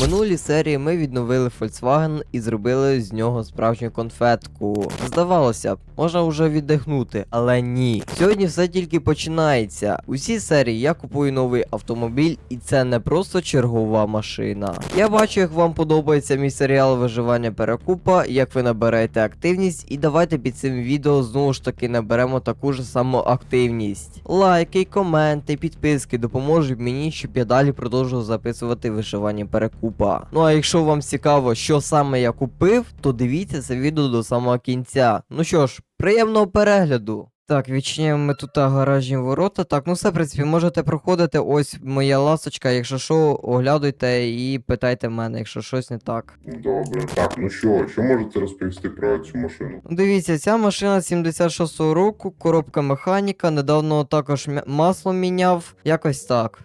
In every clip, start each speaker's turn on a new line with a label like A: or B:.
A: Минулій серії ми відновили Volkswagen і зробили з нього справжню конфетку. Здавалося б, можна вже віддихнути, але ні. Сьогодні все тільки починається. У цій серії я купую новий автомобіль, і це не просто чергова машина. Я бачу, як вам подобається мій серіал виживання перекупа, як ви набираєте активність, і давайте під цим відео знову ж таки наберемо таку ж саму активність. Лайки, коменти, підписки допоможуть мені, щоб я далі продовжував записувати виживання перекупа. Ну а якщо вам цікаво, що саме я купив, то дивіться це відео до самого кінця. Ну що ж, приємного перегляду. Так, відчиняємо ми тут гаражні ворота. Так, ну все, в принципі, можете проходити. Ось моя ласочка. Якщо що, оглядуйте і питайте мене, якщо щось не так.
B: Добре. Так, ну що, що можете розповісти про цю машину?
A: Ну, Дивіться, ця машина 76-го року, коробка механіка, недавно також масло міняв, якось так.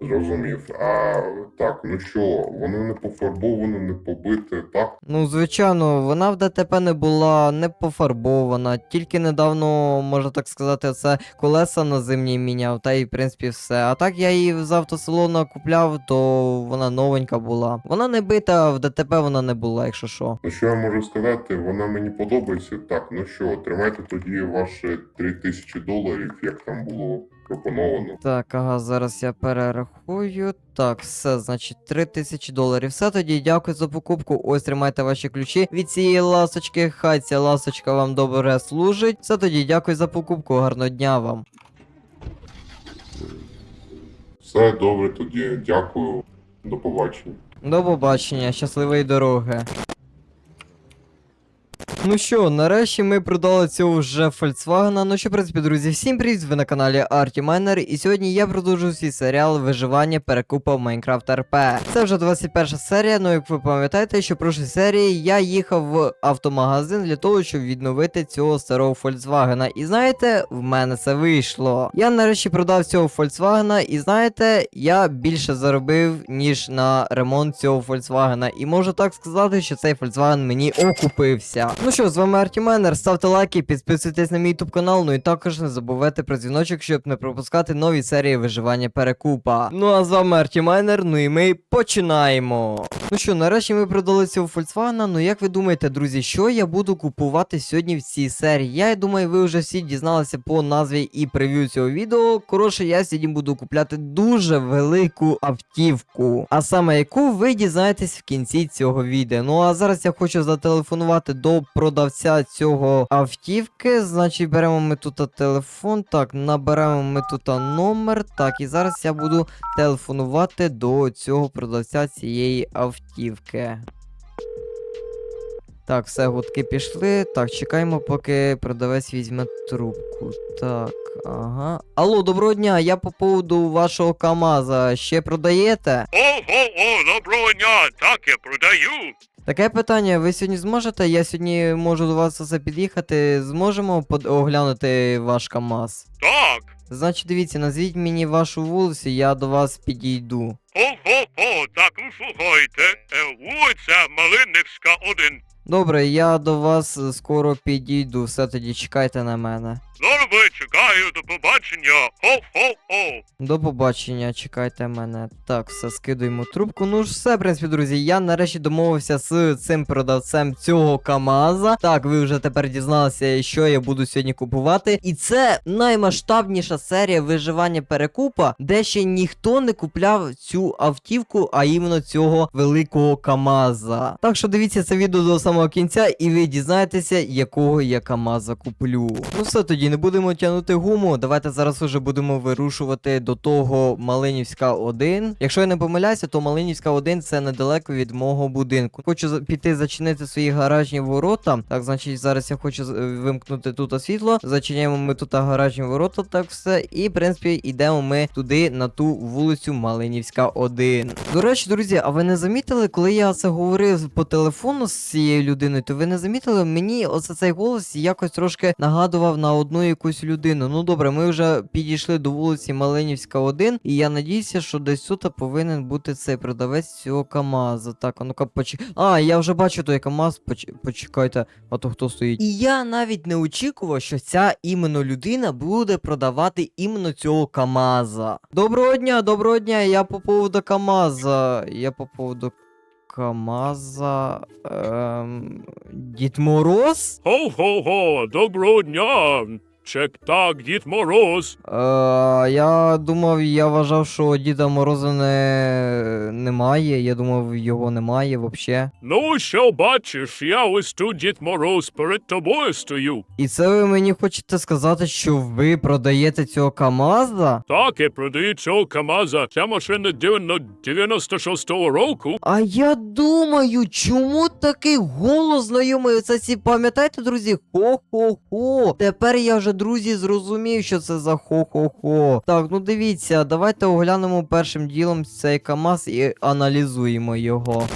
B: Зрозумів. А так, ну що, воно не пофарбоване, не побите, так?
A: Ну, звичайно, вона в ДТП не була не пофарбована, тільки недавно, можна так сказати, це колеса на зимній міняв, та й в принципі все. А так я її з автосалону купляв, то вона новенька була. Вона не бита, в ДТП вона не була, якщо що.
B: Ну що я можу сказати, вона мені подобається. Так, ну що, тримайте тоді ваші 3000 доларів, як там було пропоновано.
A: Так, ага, зараз я перерахую. Так, все, значить, 3000 доларів. Все тоді, дякую за покупку. Ось тримайте ваші ключі від цієї ласочки. Хай ця ласочка вам добре служить. Все тоді, дякую за покупку. Гарного дня вам.
B: Все добре тоді, дякую. До побачення.
A: До побачення, щасливої дороги. Ну що, нарешті ми продали цього вже Volkswagen. Ну що, в принципі, друзі, всім привіт! Ви на каналі Arty Miner, і сьогодні я продовжую свій серіал виживання перекупа в Minecraft RP. Це вже 21 серія. Ну як ви пам'ятаєте, що в прошлій серії я їхав в автомагазин для того, щоб відновити цього старого Volkswagen. І знаєте, в мене це вийшло. Я нарешті продав цього Volkswagen, і знаєте, я більше заробив, ніж на ремонт цього Volkswagen. І можу так сказати, що цей Volkswagen мені окупився. Ну що, з вами Артіменер, ставте лайки, підписуйтесь на мій YouTube канал, ну і також не забувайте про дзвіночок, щоб не пропускати нові серії виживання перекупа. Ну а з вами Артіменер, ну і ми починаємо. Ну що, нарешті ми продали цього Volkswagen, ну як ви думаєте, друзі, що я буду купувати сьогодні в цій серії? Я думаю, ви вже всі дізналися по назві і прев'ю цього відео. Коротше, я сьогодні буду купляти дуже велику автівку. А саме яку ви дізнаєтесь в кінці цього відео. Ну а зараз я хочу зателефонувати до продавця цього автівки. Значить, беремо ми тут телефон. Так, наберемо ми тут номер. Так, і зараз я буду телефонувати до цього продавця цієї автівки. Так, все, гудки пішли. Так, чекаємо, поки продавець візьме трубку. Так, ага. Алло, доброго дня, я по поводу вашого КАМАЗа. Ще продаєте?
C: О-о-о, доброго дня, так я продаю.
A: Таке питання, ви сьогодні зможете? Я сьогодні можу до вас все під'їхати. Зможемо под- оглянути ваш КАМАЗ?
C: Так.
A: Значить, дивіться, назвіть мені вашу вулицю, я до вас підійду.
C: О-о-о, так ну слухайте. Е, Вулиця Малинницька 1.
A: Добре, я до вас е, скоро підійду, все тоді чекайте на мене.
C: Добре, чекаю, до побачення. О-о-о.
A: До побачення, чекайте мене. Так, все, скидуємо трубку. Ну ж все, в принципі, друзі, я нарешті домовився з цим продавцем цього КАМАЗа. Так, ви вже тепер дізналися, що я буду сьогодні купувати. І це наймасштабніша серія виживання перекупа, де ще ніхто не купляв цю автівку, а іменно цього великого КАМАЗа. Так що дивіться це відео до самого кінця, і ви дізнаєтеся, якого я КАМАЗа куплю. Ну все, тоді не будемо тягнути гуму. Давайте зараз уже будемо вирушувати до того Малинівська 1. Якщо я не помиляюся, то Малинівська 1 це недалеко від мого будинку. Хочу піти зачинити свої гаражні ворота. Так, значить, зараз я хочу вимкнути тут світло. Зачиняємо ми тут гаражні ворота, так все. І, в принципі, йдемо ми туди, на ту вулицю Малинівська 1. До речі, друзі, а ви не замітили, коли я це говорив по телефону з цією людиною, то ви не замітили, мені оце цей голос якось трошки нагадував на одну якусь людину. людину. Ну добре, ми вже підійшли до вулиці Малинівська 1, і я надіюся, що десь тут повинен бути цей продавець цього КАМАЗа. Так, а ну-ка поч... А, я вже бачу той КАМАЗ, поч... почекайте, а то хто стоїть. І я навіть не очікував, що ця іменно людина буде продавати іменно цього КАМАЗа. Доброго дня, доброго дня, я по поводу КАМАЗа. Я по поводу КАМАЗа. Ем... Дід Мороз?
C: Хо-хо-хо, доброго дня. Чек так, Дід Мороз.
A: Е, я думав, я вважав, що Діда Мороза не... немає. Я думав, його немає взагалі.
C: Ну, що бачиш, я ось тут Дід Мороз перед тобою стою.
A: І це ви мені хочете сказати, що ви продаєте цього КАМАЗа?
C: Так, я продаю цього КамАЗа. Ця машина 96-го року.
A: А я думаю, чому такий голос знайомий? Це ці пам'ятаєте, друзі? Хо-хо-хо. Тепер я вже, друзі, зрозумів, що це за хо-хо-хо. Так, ну дивіться, давайте оглянемо першим ділом цей КАМАЗ і аналізуємо його.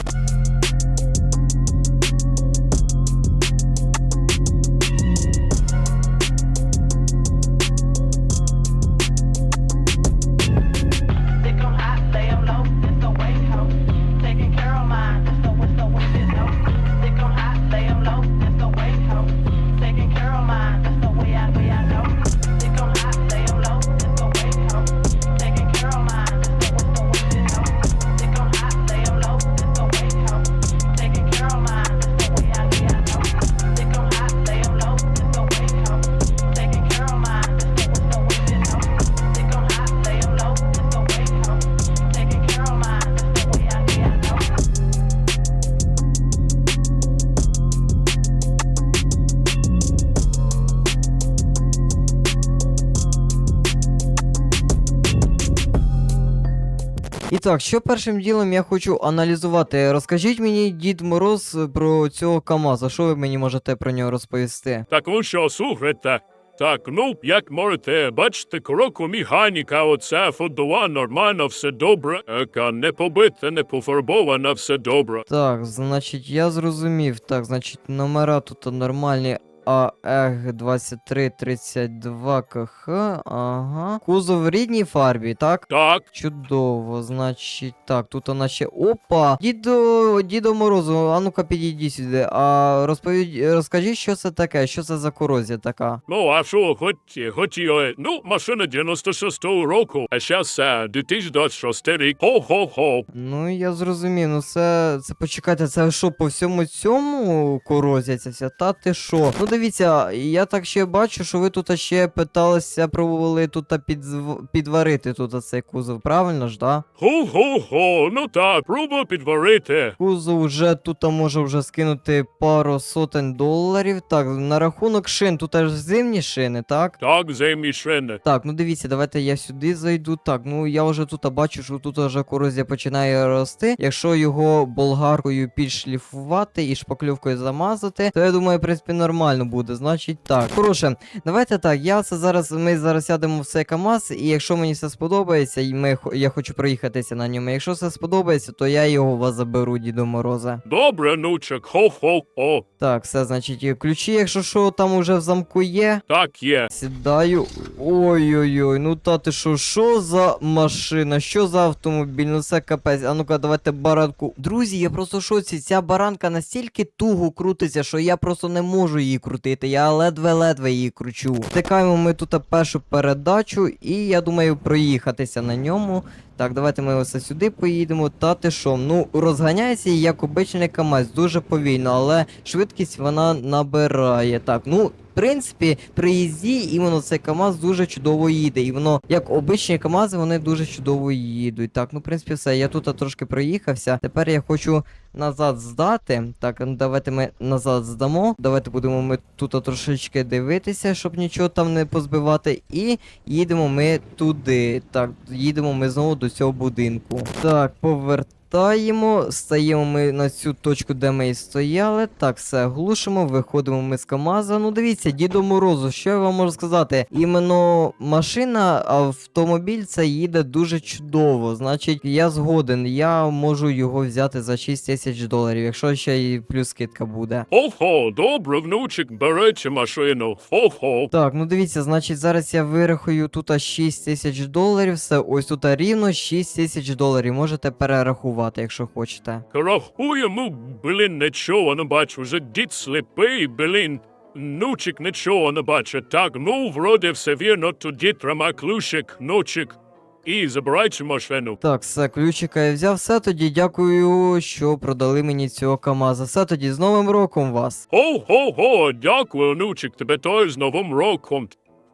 A: І так, що першим ділом я хочу аналізувати? Розкажіть мені, Дід Мороз, про цього КАМАЗа. Що ви мені можете про нього розповісти?
C: Так ви що, слухайте? Так, ну, як можете, бачите, кроку механіка, оця ходова, нормально, все добре. Ека, не побита, не пофарбована, все добре.
A: Так, значить, я зрозумів. Так, значить, номера тут нормальні. АЕГ 2332 КХ. Ага. Кузов в рідній фарбі, так?
C: Так,
A: Чудово, значить, так, тут вона ще. Опа! Дідо, дідо Морозу, а ну-ка підійди сюди. А розповідь, розкажіть, що це таке, що це за корозія така?
C: ну а що, хоч, хоч хотіли, ну, машина 96-го року, а зараз е, 2026 рік, хо-хо-хо.
A: Ну, я зрозумів, ну це. Це почекайте, це що, по всьому цьому корозія ця вся? Та ти що? Ну дивіться, я так ще бачу, що ви тут ще питалися, пробували тут підзв... підварити тут цей кузов, правильно ж, да?
C: Хо-хо-хо, ну так, пробуй підварити.
A: Кузов вже тут може вже скинути пару сотень доларів. Так, на рахунок шин, тут аж зимні шини, так?
C: Так, зимні шини.
A: Так, ну дивіться, давайте я сюди зайду. Так, ну я вже тут бачу, що тут вже корозія починає рости. Якщо його болгаркою підшліфувати і шпакльовкою замазати, то я думаю, в принципі, нормально буде. Значить, так. Хороше, давайте так. Я це зараз. Ми зараз сядемо в цей КАМАЗ, і якщо мені все сподобається, і ми я хочу проїхатися на ньому. Якщо все сподобається, то я його у вас заберу, Діду Мороза.
C: Добре, нучек, хо-хо-хо.
A: Так, все, значить, ключі, якщо що, там уже в замку є.
C: Так є.
A: Сідаю. Ой-ой-ой, ну та ти що, що за машина? Що за автомобіль? Ну це капець. А ну-ка, давайте баранку. Друзі, я просто в шоці. Ця баранка настільки туго крутиться, що я просто не можу її крутити. Я ледве-ледве її кручу. Втикаємо ми тут першу передачу, і я думаю проїхатися на ньому. Так, давайте ми ось сюди поїдемо. Та ти що? Ну, розганяється як обичний КАМАЗ, дуже повільно, але швидкість вона набирає. Так, ну. В принципі, при їзді іменно цей КАМАЗ дуже чудово їде. І воно, як обичні КАМАЗи, вони дуже чудово їдуть. Так, ну в принципі, все. Я тут трошки проїхався. Тепер я хочу назад здати. Так, ну давайте ми назад здамо. Давайте будемо ми тут трошечки дивитися, щоб нічого там не позбивати. І їдемо ми туди. Так, їдемо ми знову цього будинку. Так, повертаємо. Повертаємо, стаємо ми на цю точку, де ми і стояли. Так, все, глушимо, виходимо ми з КАМАЗа. Ну дивіться, Дідо Морозу, що я вам можу сказати? Іменно машина, автомобіль це їде дуже чудово. Значить, я згоден, я можу його взяти за 6 тисяч доларів, якщо ще і плюс скидка буде.
C: Хо-хо, добре, внучик, берете машину. Хо-хо.
A: Так, ну дивіться, значить, зараз я вирахую тут 6 тисяч доларів, все, ось тут рівно 6 тисяч доларів. Можете перерахувати, якщо хочете.
C: Рахуємо, блін, нічого не бачу, вже дід сліпий, блін. Нучик нічого не бачить. Так, ну, вроде все вірно, тоді тримай ключик, нучик. І забирайте машину.
A: Так, все, ключика я взяв. Все тоді дякую, що продали мені цього КАМАЗа. Все тоді з Новим роком вас.
C: Хо-хо-хо, дякую, нучик, тебе той з Новим роком.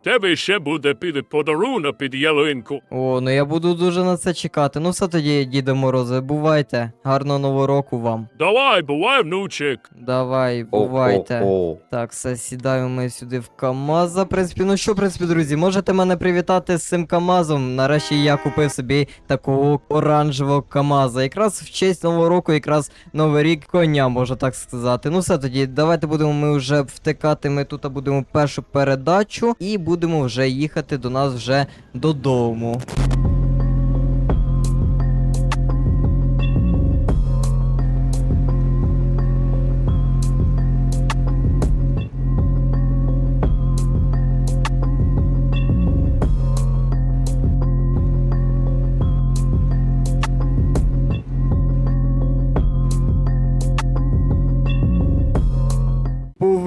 C: Тебе ще буде під подарунок під ялинку.
A: О, ну я буду дуже на це чекати. Ну все тоді, Діде Морозе, бувайте. Гарного нового року вам.
C: Давай, бувай, внучик.
A: Давай, бувайте.
D: О-о-о.
A: Так, все, сідаємо ми сюди в КАМАЗа. В принципі, ну що, в принципі, друзі, можете мене привітати з цим КАМАЗом. Нарешті я купив собі такого оранжевого КАМАЗа. Якраз в честь нового року, якраз новий рік коня, можна так сказати. Ну все тоді, давайте будемо ми вже втикати. Ми тут будемо першу передачу і будемо вже їхати до нас вже додому.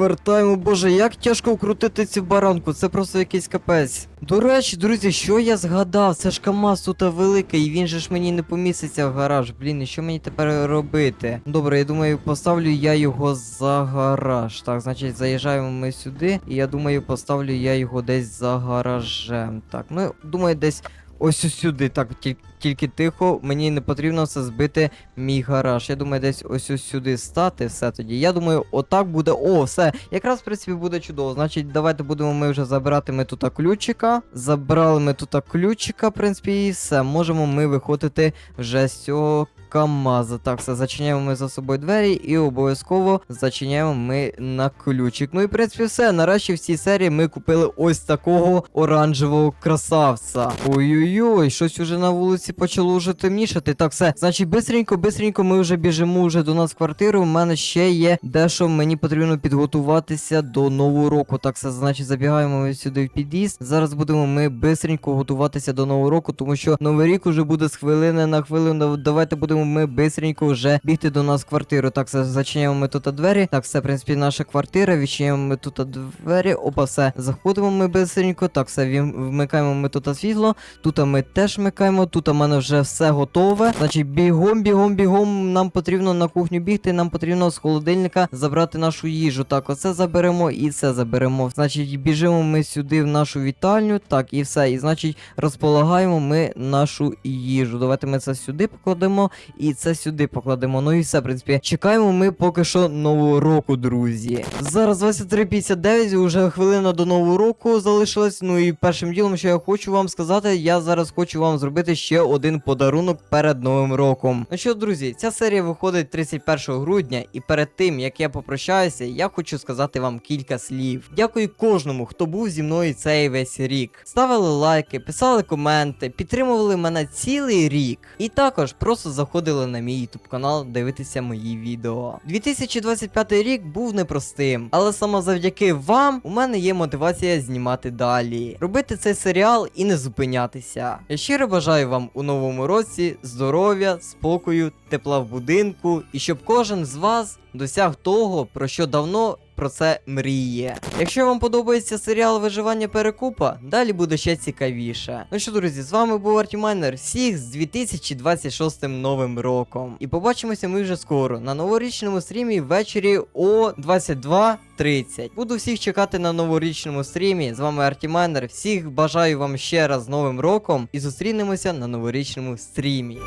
A: Повертаємо, боже, як тяжко вкрутити цю баранку, це просто якийсь капець. До речі, друзі, що я згадав? Це ж КАМАЗ тут великий, і він же ж мені не поміститься в гараж. Блін, і що мені тепер робити? Добре, я думаю, поставлю я його за гараж. Так, значить, заїжджаємо ми сюди, і я думаю, поставлю я його десь за гаражем. Так, ну думаю, десь. Ось ось сюди, так, тільки, тільки тихо, мені не потрібно все збити мій гараж. Я думаю, десь ось ось сюди стати, все тоді. Я думаю, отак буде. О, все. Якраз, в принципі, буде чудово. Значить, давайте будемо ми вже забирати ми тут ключика. Забрали ми тут ключика, в принципі, і все. Можемо ми виходити вже з цього. КАМАЗа. Так, все, зачиняємо ми за собою двері і обов'язково зачиняємо ми на ключик. Ну і в принципі все. Нарешті в цій серії ми купили ось такого оранжевого красавця. Ой-ой-ой, щось уже на вулиці почало вже темнішати. Так, все. Значить, бистренько, бистренько ми вже біжимо вже до нас в квартиру. У мене ще є дещо мені потрібно підготуватися до нового року. Так, все, значить, забігаємо ми сюди в під'їзд. Зараз будемо ми бистренько готуватися до нового року, тому що новий рік уже буде з хвилини на хвилину. Давайте будемо ми бистренько вже бігти до нас в квартиру. Так, зачиняємо ми тут двері. Так, все, в принципі, наша квартира. Відчиняємо ми тут двері. Опа, все. Заходимо ми бистренько. Так, все, вмикаємо ми тут світло. Тут ми теж вмикаємо. Тут у мене вже все готове. Значить, бігом, бігом, бігом. Нам потрібно на кухню бігти. Нам потрібно з холодильника забрати нашу їжу. Так, оце заберемо і це заберемо. Значить, біжимо ми сюди в нашу вітальню. Так, і все. І значить, розполагаємо ми нашу їжу. Давайте ми це сюди покладемо і це сюди покладемо. Ну і все, в принципі. Чекаємо ми поки що нового року, друзі. Зараз 23.59, вже хвилина до нового року залишилась. Ну і першим ділом, що я хочу вам сказати, я зараз хочу вам зробити ще один подарунок перед новим роком. Ну що, друзі, ця серія виходить 31 грудня, і перед тим як я попрощаюся, я хочу сказати вам кілька слів. Дякую кожному, хто був зі мною цей весь рік. Ставили лайки, писали коменти, підтримували мене цілий рік. І також просто заходили на мій YouTube канал дивитися мої відео. 2025 рік був непростим, але саме завдяки вам у мене є мотивація знімати далі, робити цей серіал і не зупинятися. Я щиро бажаю вам у новому році здоров'я, спокою, тепла в будинку і щоб кожен з вас досяг того, про що давно про це мріє. Якщо вам подобається серіал Виживання Перекупа, далі буде ще цікавіше. Ну що, друзі, з вами був Артімайнер. Всіх з 2026 новим роком. І побачимося ми вже скоро на новорічному стрімі ввечері о 22.30. Буду всіх чекати на новорічному стрімі. З вами Артімайнер. Всіх бажаю вам ще раз з новим роком і зустрінемося на новорічному стрімі.